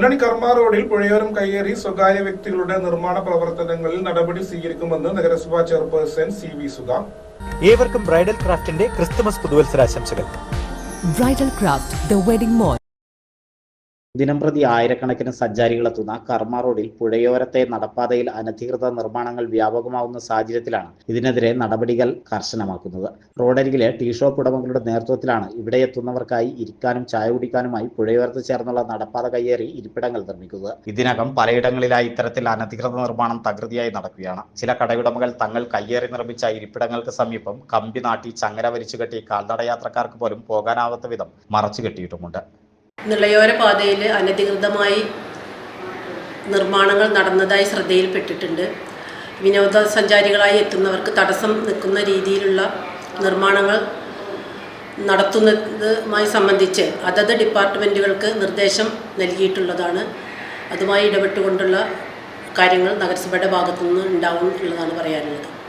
പൊന്നാനി കർമ്മ റോഡിൽ പുഴയോരം കയ്യേറി സ്വകാര്യ വ്യക്തികളുടെ നിർമ്മാണ പ്രവർത്തനങ്ങളിൽ നടപടി സ്വീകരിക്കുമെന്ന് നഗരസഭാ ചെയർപേഴ്സൺ സി വി സുധ ഏവർക്കും ബ്രൈഡൽ ക്രാഫ്റ്റിന്റെ Christmas പുതുവത്സരാശംസകൾ bridal craft the wedding mall. ദിനംപ്രതി ആയിരക്കണക്കിന് സഞ്ചാരികളെത്തുന്ന കർമ്മ റോഡിൽ പുഴയോരത്തെ നടപ്പാതയിൽ അനധികൃത നിർമ്മാണങ്ങൾ വ്യാപകമാവുന്ന സാഹചര്യത്തിലാണ് ഇതിനെതിരെ നടപടികൾ കർശനമാക്കുന്നത്. റോഡരികിലെ ടീ ഷോപ്പ് ഉടമകളുടെ നേതൃത്വത്തിലാണ് ഇവിടെ എത്തുന്നവർക്കായി ഇരിക്കാനും ചായ കുടിക്കാനുമായി പുഴയോരത്ത് ചേർന്നുള്ള നടപ്പാത കയ്യേറി ഇരിപ്പിടങ്ങൾ നിർമ്മിക്കുന്നത്. ഇതിനകം പലയിടങ്ങളിലായി ഇത്തരത്തിൽ അനധികൃത നിർമ്മാണം തകൃതിയായി നടക്കുകയാണ്. ചില കടയുടമകൾ തങ്ങൾ കയ്യേറി നിർമ്മിച്ച ഇരിപ്പിടങ്ങൾക്ക് സമീപം കമ്പി നാട്ടി ചങ്ങല വലിച്ചു കെട്ടി കാൽനട യാത്രക്കാർക്ക് പോലും പോകാനാവാത്ത വിധം മറച്ചു കെട്ടിയിട്ടുമുണ്ട് നിളയോര പാതയിൽ അനധികൃതമായി നിർമ്മാണങ്ങൾ നടന്നതായി ശ്രദ്ധയിൽപ്പെട്ടിട്ടുണ്ട്. വിനോദസഞ്ചാരികളായി എത്തുന്നവർക്ക് തടസ്സം നിൽക്കുന്ന രീതിയിലുള്ള നിർമ്മാണങ്ങൾ നടത്തുന്നതുമായി സംബന്ധിച്ച് അതത് ഡിപ്പാർട്ട്മെന്റുകൾക്ക് നിർദ്ദേശം നൽകിയിട്ടുള്ളതാണ്. അതുമായി ഇടപെട്ടുകൊണ്ടുള്ള കാര്യങ്ങൾ നഗരസഭയുടെ ഭാഗത്തുനിന്ന് ഉണ്ടാവും എന്നുള്ളതാണ് പറയാനുള്ളത്.